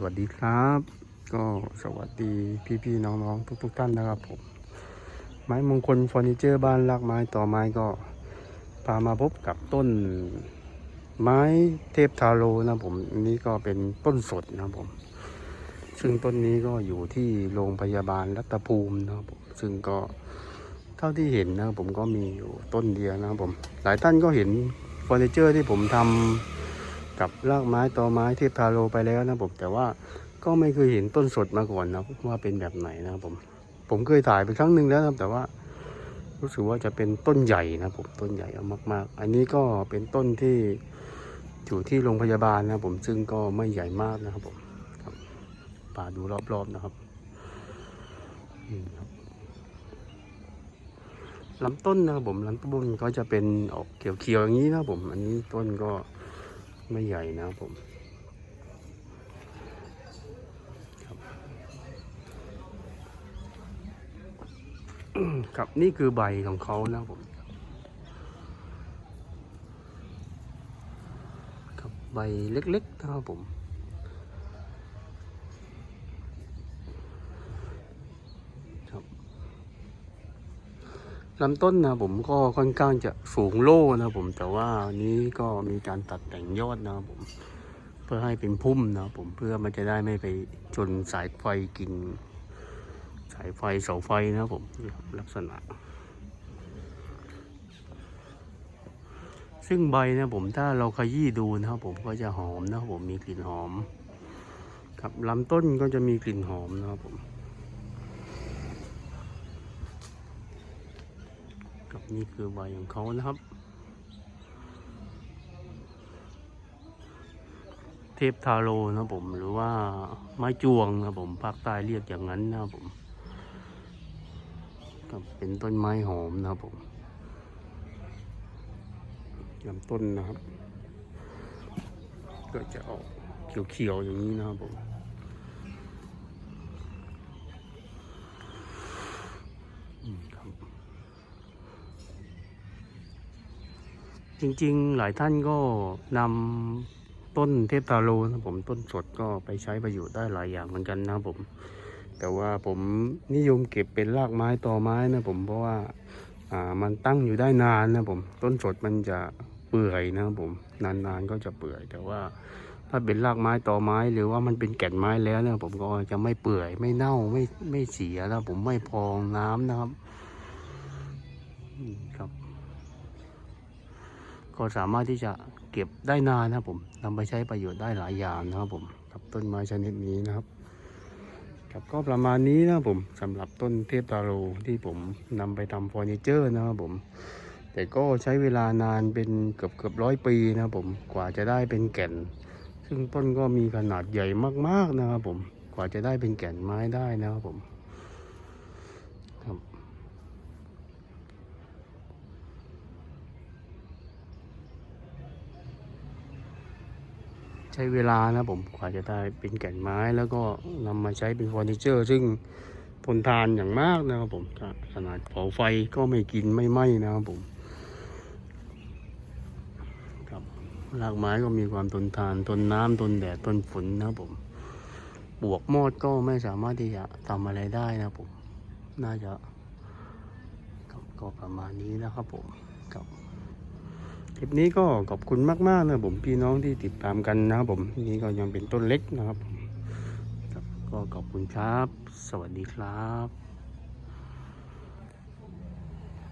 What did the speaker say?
สวัสดีครับ ก็สวัสดีพี่ๆน้องๆทุกๆท่านนะครับผม ไม้มงคลเฟอร์นิเจอร์บ้านรักไม้ต่อไม้ก็พามาพบกับต้นไม้เทพทาโรนะผมอันนี้ก็เป็นต้นสดนะผม ซึ่งต้นนี้ก็อยู่ที่โรงพยาบาลรัตภูมินะผมซึ่งก็เท่าที่เห็นนะผมก็มีอยู่ต้นเดียวนะผม หลายท่านก็เห็นเฟอร์นิเจอร์ที่ผมทำ กับรากไม้ตอไม้เทพทาโรไปแล้วนะผมแต่ว่าก็ไม่เคยเห็นต้นสดมาก่อนนะว่าเป็นแบบไหนนะครับผมผมเคยถ่ายไปครั้งหนึ่งแล้วนะแต่ว่า รู้สึกว่าจะเป็นต้นใหญ่นะผมต้นใหญ่เอามากๆ อันนี้ก็เป็นต้นที่อยู่ที่โรงพยาบาลนะผมซึ่งก็ไม่ใหญ่มากนะครับผมครับป่าดูรอบๆนะครับลำต้นนะครับผมลำต้นก็จะเป็นออกเขียวๆอย่างนี้นะผม อันนี้ต้นก็ ไม่ใหญ่นะครับผมครับนี่คือใบของเขานะผมครับใบเล็กๆนะครับผม ครับ ลำต้นนะผมก็ค่อนข้างจะสูงโล่นะผมแต่ว่านี้ก็มีการตัดแต่งยอดนะครับผม เพื่อให้เป็นพุ่มนะครับผมเพื่อมันจะได้ไม่ไปชนสายไฟกิ่งสายไฟเสาไฟนะครับผมนี่ลักษณะ ซึ่งใบนะผมถ้าเราขยี้ดูนะครับผมก็จะหอมนะครับผมมีกลิ่นหอม ครับลำต้นก็จะมีกลิ่นหอมนะครับผม ครับนี่คือใบของเขานะครับ เทพทาโร่นะผมหรือว่าไม้จวงนะผมภาคใต้เรียกอย่างนั้นนะผมครับเป็นต้นไม้หอมนะผมลำต้นนะครับ ก็จะออกเขียวๆอย่างนี้นะครับผมอืมครับ จริงๆ หลายท่านก็นำต้นเทพตาโลนะผมต้นสดก็ไปใช้ประโยชน์ได้หลายอย่างเหมือนกันนะผม แต่ว่าผมนิยมเก็บเป็นรากไม้ต่อไม้นะผมเพราะว่าอ่ามันตั้งอยู่ได้นานนะผม ต้นสดมันจะเปื่อยนะผมนานๆก็จะเปื่อย แต่ว่าถ้าเป็นรากไม้ต่อไม้หรือว่ามันเป็นแก่นไม้แล้วเนี่ยผมก็จะไม่เปื่อยไม่เน่าไม่ไม่เสียแล้วผมไม่พองน้ำนะครับครับ ก็สามารถที่จะเก็บได้นานนะครับผมนำไปใช้ประโยชน์ได้หลายอย่างนะครับผมกับต้นไม้ชนิดนี้นะครับครับก็ประมาณนี้นะครับผมสำหรับต้นเทพตาโรที่ผมนำไปทำเฟอร์นิเจอร์นะครับผมแต่ก็ใช้เวลานานเป็นเกือบเกือบร้อยปีนะครับผมกว่าจะได้เป็นแก่น ซึ่งต้นก็มีขนาดใหญ่มากๆนะครับผมกว่าจะได้เป็นแก่นไม้ได้นะครับผมครับ ใช้เวลานะผมกว่าจะได้เป็นแก่นไม้แล้วก็นำมาใช้เป็นเฟอร์นิเจอร์ ซึ่งทนทานอย่างมากนะครับผมขนาดเผาไฟก็ไม่กินไม่ไหม้นะครับผมครับรากไม้ก็มีความทนทานทนน้ำทนแดดทนฝนนะครับผมบวกมอดก็ไม่สามารถที่จะทำอะไรได้นะครับผม น่าจะก็ประมาณนี้นะครับผมครับ คลิปนี้ก็ขอบคุณมากๆนะผมพี่น้องที่ติดตามกันนะครับผมนี่ก็ยังเป็นต้นเล็กนะครับ ก็ขอบคุณครับ สวัสดีครับ